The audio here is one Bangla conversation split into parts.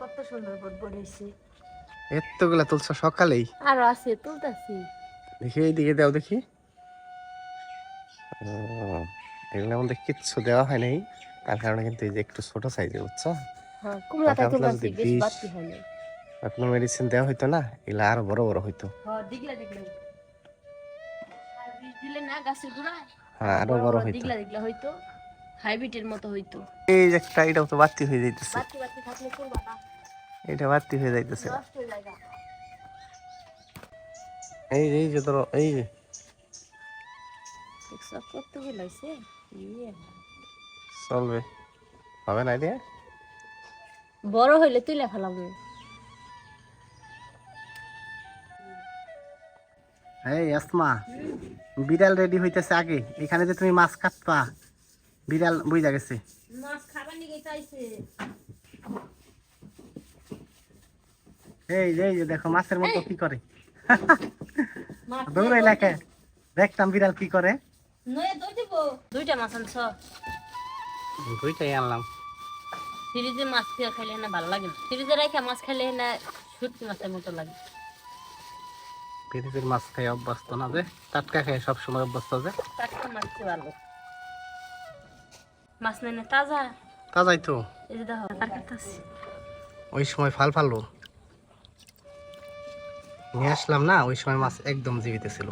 কত সুন্দর এতগুলা তুলছো সকালেই? আরও আছে তুলতাছি। দেখি এইদিকে দাও দেখি। ও, এগুলোর মধ্যে কিচ্ছু দেওয়া হয় নাই। তার কারণে কিন্তু এই যে একটু ছোট সাইজের বুঝছ? হ্যাঁ কুমড়াটা তুলতাছি বেশ বাড়তি হয় কোনো মেডিসিন দেওয়া হইতো না এগুলো আরও বড় বড় হইতো। হ্যাঁ আর বড় হইতো। হাইব্রিডের মতো হইতো। এই যে একটা এটাও তো বাড়তি হয়ে যাইতেছে। এটা হয়ে যাইতেছে। এই এই যে ধরো এই যে। ইয়ে। চলবে। হবে না দিয়ে বড় হইলে তুলে ফেলাম এই আসমা বিড়াল রেডি হইতেছে আগে। এখানে যে তুমি মাছ কাটবা বিড়াল বুঝা গেছে। মাছ খাবার নিয়ে চাইছে এই যে এই যে দেখো মাছের মতো কি করে। মাছ দৌড়ে দেখতাম বিড়াল কি করে। দুইটা মাছ আনছ। দুইটাই আনলাম। ফ্রিজে মাছ দিয়ে খাইলে না ভালো লাগে না। ফ্রিজে রেখে মাছ খাইলে না শুটকি মাছের মতো লাগে। ফ্রিজের মাছ খাই অভ্যস্ত না যে টাটকা খাই সবসময় অভ্যস্ত যে। টাটকা মাছ ভালো মাছ নেই তাজা। তাজাই তো। ওই সময় ফাল ফালবো নিয়ে আসলাম না ওই সময় মাছ একদম জীবিত ছিল।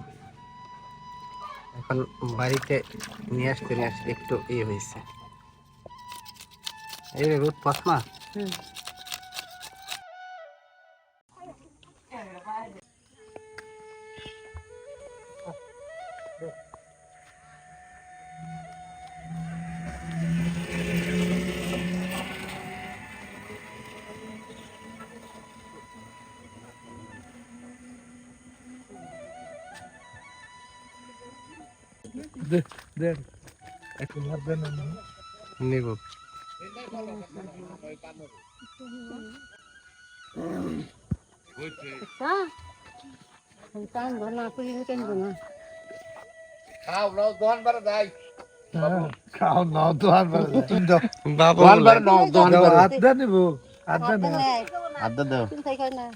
এখন বাড়িতে নিয়ে আসতে নিয়ে আসতে একটু ইয়ে হয়েছে। এই রোদ পাস না? হুম।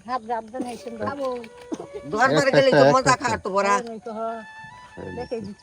হাত হাত দেন এই সুন্দর দোকানবার গেলে তো মজা খাওয়াতো বড়া। দেখে দিত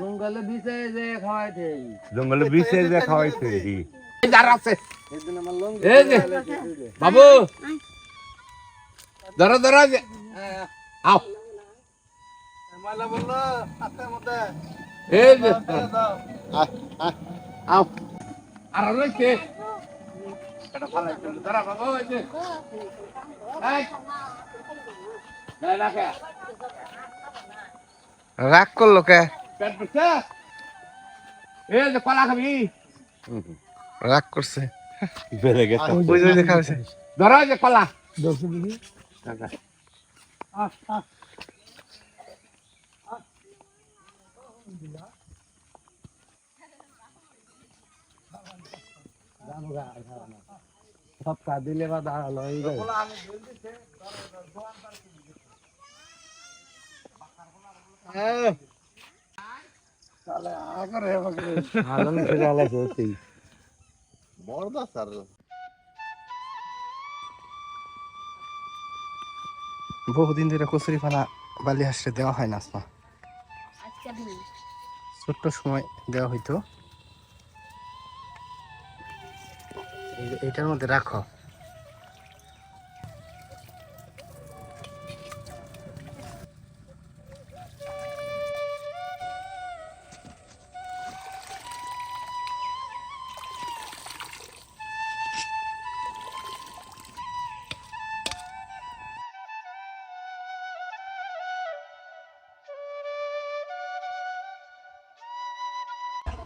জঙ্গলে বিছে যে খাওয়াইতে জঙ্গলে বিষে যে খাওয়াইছে যার আছে। এই যে বাবু। ধরো ধরো যে। আও। মালা বলল হাতের মধ্যে। এই যে। আও। আর রইছে। এটা ফালাই ধরো বাবু এই যে। এই। না না কে রাগ করল কে? এই যে কলা খাবি। রাগ করছে। ধরো যে কলা। সব কা দিলে বা দাঁড়াল এই যে তাহলে আগরে বকরে আলম ফিরে আলাইছে ওই বড়দা স্যার বহুদিন ধরে কচুরি ফানা বালি হাসতে দেওয়া হয় না আসমা। ছোট্ট সময় দেওয়া হইতো। এটার মধ্যে রাখো।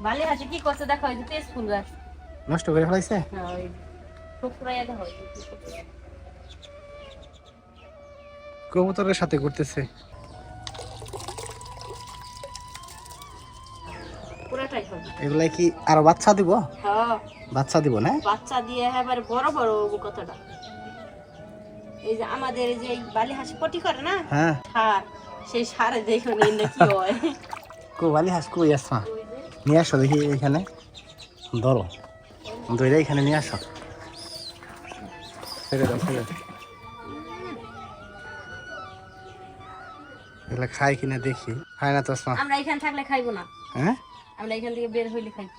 ভালো আছে কি করছে? দেখো ওই যে তেজ ফুল গাছ। নষ্ট করে ফেলাইছে? হ্যাঁ ওই ঠুকরাইয়া দেখো কি। কবুতরের সাথে ঘুরতেছে। এগুলাই কি আরও বাচ্চা দিব? হ্যাঁ। বাচ্চা দিব না? বাচ্চা দিয়ে এবারে বড় বড় কতটা এই যে আমাদের এই যে বালি হাসি পটি করে না? হ্যাঁ। সার সেই সারে দেখুন কি হয়। কোবালি হাঁস কই আসা নিয়ে আসো দেখি এখানে। ধরো। দইরা এখানে নিয়ে আসো। ছেড়ে দাও ছেড়ে দাও। এগুলা খাই কিনা দেখি। খায় না তো আমরা এখানে থাকলে খাইবো না। হ্যাঁ? আমরা এখান থেকে বের হইলে খাইবো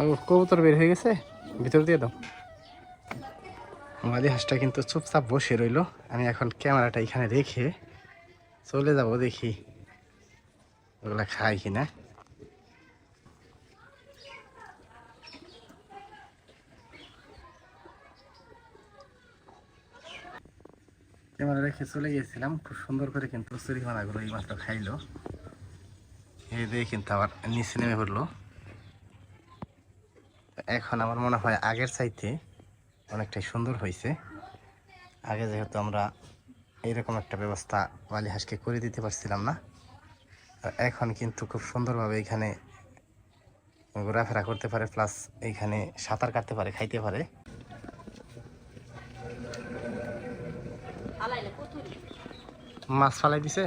ও কবুতর বের হয়ে গেছে? ভিতর দিয়ে দাও। মাদি হাঁসটা কিন্তু চুপচাপ বসে রইল। আমি এখন ক্যামেরাটা এখানে রেখে চলে যাব দেখি। ওগুলা খাই কিনা। ক্যামেরা চলে খুব সুন্দর করে কিন্তু খাইলো। এই দিয়ে কিন্তু আবার নিচে নেমে এখন আমার মনে হয় আগের চাইতে অনেকটাই সুন্দর হয়েছে। আগে যেহেতু আমরা এইরকম একটা ব্যবস্থা বালি হাঁসকে করে দিতে পারছিলাম না এখন কিন্তু খুব সুন্দরভাবে এখানে ঘোরাফেরা করতে পারে প্লাস এখানে সাঁতার কাটতে পারে, খাইতে পারে। মাছ ফালাই দিছে?